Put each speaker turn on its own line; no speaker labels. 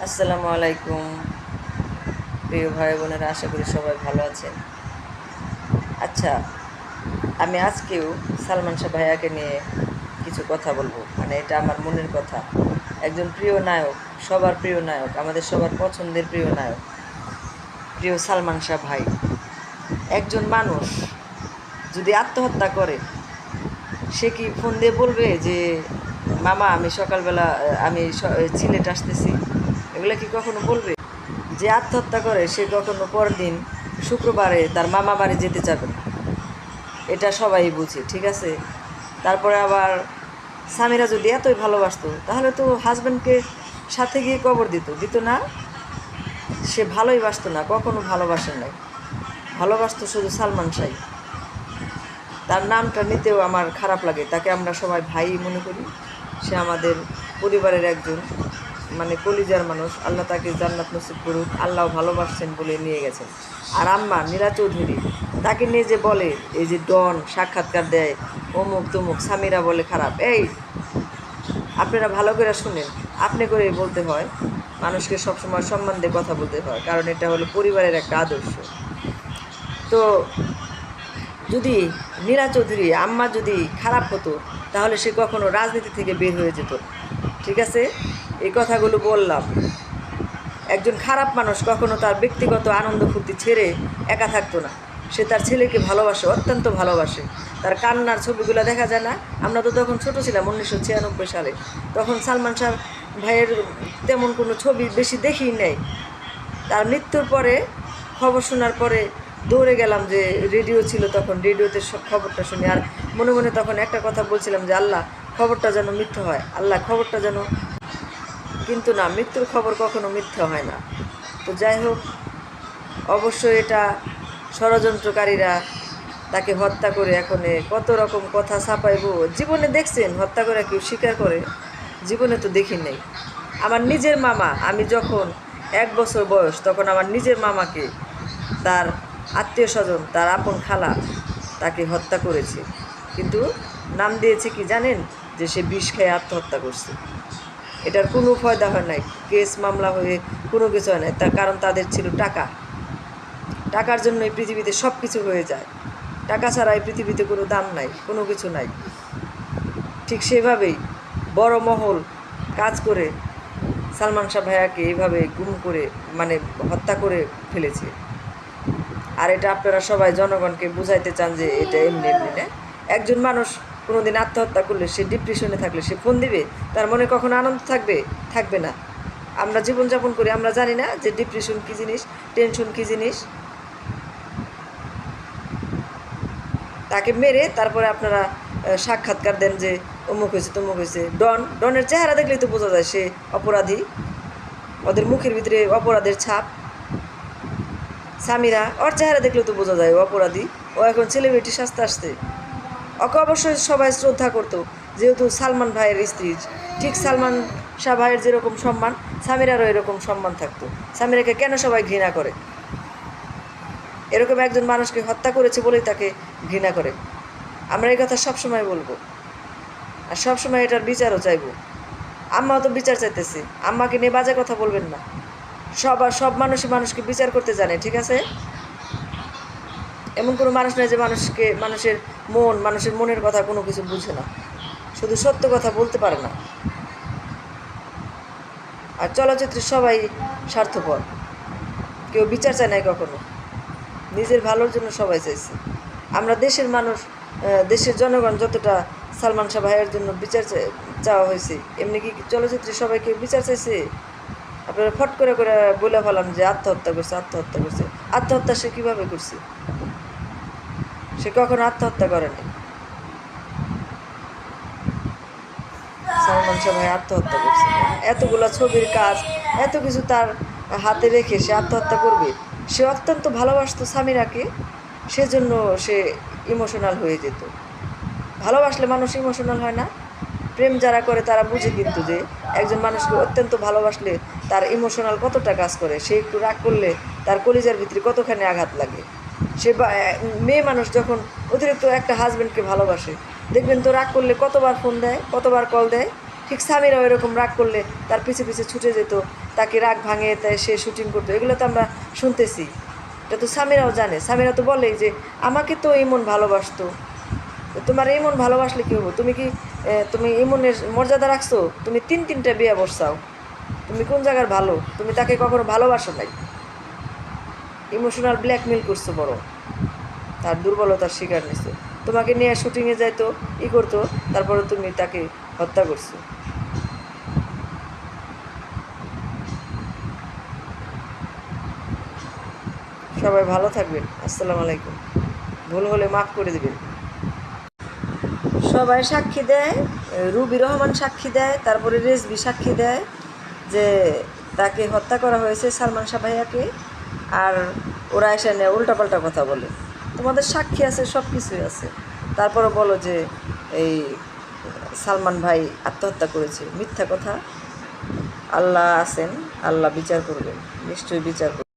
আসসালামু আলাইকুম। প্রিয় ভাই বোনেরা, আশা করি সবাই ভালো আছেন। আচ্ছা আমি আজকেও সালমান শাহ ভাইয়াকে নিয়ে কিছু কথা বলব। মানে এটা আমার মনের কথা। একজন প্রিয় নায়ক, সবার প্রিয় নায়ক, আমাদের সবার পছন্দের প্রিয় নায়ক, প্রিয় সালমান শাহ ভাই। একজন মানুষ যদি আত্মহত্যা করে, সে কি ফোন দিয়ে বলবে যে, মামা, আমি সকালবেলা, আমি সিলেট আসতেছি। এগুলো কি কখনো বলবে? যে আত্মহত্যা করে, সে কখনো পরদিন শুক্রবারে তার মামা বাড়ি যেতে চাবে না। এটা সবাই বুঝে, ঠিক আছে? তারপরে আবার স্বামীরা যদি এতই ভালোবাসতো, তাহলে তো হাজব্যান্ডকে সাথে গিয়ে কবর দিত। দিত না? সে ভালোই বাসতো না, কখনো ভালোবাসেন নাই। ভালোবাসতো শুধু সালমান শাহ। তার নামটা নিতেও আমার খারাপ লাগে। তাকে আমরা সবাই ভাই মনে করি। সে আমাদের পরিবারের একজন। মানে কলিজার মানুষ, আল্লাহ তাকে জান্নাত নসিব করুক, আল্লাহ ভালোবাসছেন বলে নিয়ে গেছেন। আর আম্মা নীরা চৌধুরী, তাকে নিয়ে যে বলে, এই যে ডন সাক্ষাৎকার দেয়, অমুক তমুক স্বামীরা বলে খারাপ, এই, আপনারা ভালো করে শুনেন, আপনি করে বলতে হয়, মানুষকে সবসময় সম্মান দিয়ে কথা বলতে হয়, কারণ এটা হলো পরিবারের একটা আদর্শ। তো যদি নীরা চৌধুরী, আম্মা যদি খারাপ হতো, তাহলে সে কখনো রাজনীতি থেকে বের হয়ে যেত, ঠিক আছে? এই কথাগুলো বললাম। একজন খারাপ মানুষ কখনো তার ব্যক্তিগত আনন্দ ফুর্তি ছেড়ে একা থাকতো না। সে তার ছেলেকে ভালোবাসে, অত্যন্ত ভালোবাসে। তার কান্নার ছবিগুলো দেখা যায় না। আমরা তো তখন ছোট ছিলাম, উনিশশো ছিয়ানব্বই সালে। তখন সালমান শাহ ভাইয়ের তেমন কোনো ছবি বেশি দেখি নেই। তার মৃত্যুর পরে, খবর শোনার পরে দৌড়ে গেলাম যে রেডিও ছিল তখন, রেডিওতে সব খবরটা শুনি। আর মনে মনে তখন একটা কথা বলছিলাম যে, আল্লাহ, খবরটা যেন মিথ্যে হয়। আল্লাহ, খবরটা যেন কিন্তু না, মৃত্যুর খবর কখনো মিথ্যা হয় না। তো যাই হোক, অবশ্যই এটা ষড়যন্ত্রকারীরা তাকে হত্যা করে এখন কত রকম কথা ছাপাইব। জীবনে দেখছেন, হত্যা করে কেউ স্বীকার করে? জীবনে তো দেখি নেই। আমার নিজের মামা, আমি যখন এক বছর বয়স, তখন আমার নিজের মামাকে, তার আত্মীয় স্বজন, তার আপন খালা তাকে হত্যা করেছে। কিন্তু নাম দিয়েছে কি জানেন? যে সে বিষ খেয়ে আত্মহত্যা করছে। এটার কোনো ফয়দা হয় নাই। কেস, মামলা হয়ে কোনো কিছু হয় নাই। তার কারণ তাদের ছিল টাকা। টাকার জন্য এই পৃথিবীতে সব কিছু হয়ে যায়। টাকা ছাড়া এই পৃথিবীতে কোনো দাম নাই, কোনো কিছু নাই। ঠিক সেভাবেই বড় মহল কাজ করে সালমান শাহ ভাইয়াকে এইভাবে গুম করে মানে হত্যা করে ফেলেছে। আর এটা আপনারা সবাই জনগণকে বুঝাইতে চান যে এটা এমনি এমনি না। একজন মানুষ কোনোদিন আত্মহত্যা করলে, সে ডিপ্রেশনে থাকলে, সে ফোন দিবে, তার মনে কখনো আনন্দ থাকবে? থাকবে না। আমরা জীবনযাপন করি, আমরা জানি না যে ডিপ্রেশন কী জিনিস টেনশন কী জিনিস। তাকে মেরে তারপরে আপনারা সাক্ষাৎকার দেন যে অমুক হয়েছে, তমুক হয়েছে। ডন, ডনের চেহারা দেখলেই তো বোঝা যায় সে অপরাধী। ওদের মুখের ভিতরে অপরাধের ছাপ। স্বামীরা ওর চেহারা দেখলেও তো বোঝা যায় অপরাধী। ও এখন সেলিব্রিটি সাজতে আসতে ওকে অবশ্যই সবাই শ্রদ্ধা করতো, যেহেতু সালমান ভাইয়ের স্ত্রী। ঠিক সালমান শাহ ভাইয়ের যেরকম সম্মান স্বামীরারও এরকম সম্মান থাকতো। স্বামীরাকে কেন সবাই ঘৃণা করে? এরকম একজন মানুষকে হত্যা করেছে বলেই তাকে ঘৃণা করে। আমরা এই কথা সবসময় বলব। আর সবসময় এটার বিচারও চাইব। আম্মাও তো বিচার চাইতেছে। আম্মাকে নিয়ে বাজে কথা বলবেন না। সবার সব মানুষই মানুষকে বিচার করতে জানে, ঠিক আছে? এমন কোনো মানুষ নেই যে মানুষকে, মানুষের মন, মানুষের মনের কথা কোনো কিছু বুঝে না। শুধু সত্য কথা বলতে পারে না। আর চলচ্চিত্রে সবাই স্বার্থপর। কেউ বিচার চায় নাই কখনো। নিজের ভালোর জন্য সবাই চাইছে। আমরা দেশের মানুষ দেশের জনগণ যতটা সালমান শাহ ভাইয়ের জন্য বিচার চাওয়া হয়েছে, এমনি কি চলচ্চিত্রে সবাই কেউ বিচার চাইছে? আপনারা ফট করে করে বলে ফেলাম যে আত্মহত্যা করছে আত্মহত্যা করছে। আত্মহত্যা সে কীভাবে করছে? সে কখনো আত্মহত্যা করেনি। সালমান শাহ আত্মহত্যা করছে। এতগুলা ছবির কাজ, এত কিছু তার হাতে রেখে সে আত্মহত্যা করবে। সে অত্যন্ত ভালোবাসতো স্বামীরাকে সেজন্য সে ইমোশনাল হয়ে যেত। ভালোবাসলে মানুষ ইমোশনাল হয় না। প্রেম যারা করে তারা বুঝে কিন্তু যে একজন মানুষকে অত্যন্ত ভালোবাসলে তার ইমোশনাল কতটা কাজ করে, সে একটু রাগ করলে তার কলিজার ভিতরে কতখানি আঘাত লাগে। সে মেয়ে মানুষ যখন অতিরিক্ত একটা হাজব্যান্ডকে ভালোবাসে, দেখবেন তো রাগ করলে কতবার ফোন দেয়, কতবার কল দেয়। ঠিক স্বামীরাও এরকম রাগ করলে তার পিছে পিছে ছুটে যেত, তাকে রাগ ভাঙে তাই সে শুটিং করতো, এগুলো তো আমরা শুনতেছি। এটা তো স্বামীরাও জানে, স্বামীরা তো বলে যে, আমাকে তো এমন ভালোবাসতো। তোমার এমন ভালোবাসলে কী হব? তুমি কি তুমি এমনের মর্যাদা রাখছো? তুমি তিন তিনটা বিয়ে বসছাও তুমি কোন জায়গার ভালো? তুমি তাকে কখনো ভালোবাসো নাই। ইমোশনাল ব্ল্যাকমেল করছ বড়। তার দুর্বলতার শিকার নিছো তোমাকে নিয়ে শুটিংয়ে যাইতো, ই করতো, তারপরে তুমি তাকে হত্যা করছ। সবাই ভালো থাকবেন। আসসালামু আলাইকুম। ভুল হলে মাফ করে দিবেন। সবাই সাক্ষী দেয়, রুবি রহমান সাক্ষী দেয়, তারপরে রেজবি সাক্ষী দেয় যে তাকে হত্যা করা হয়েছে সালমান শাহ ভাইয়াকে। আর ওরা এসে নিয়ে উল্টাপাল্টা কথা বলে। তোমাদের সাক্ষী আছে সব কিছুই আছে। তারপরে বলো যে এই সালমান ভাই আত্মহত্যা করেছে। মিথ্যা কথা। আল্লাহ আছেন, আল্লাহ বিচার করবেন, নিশ্চয়ই বিচার করবেন।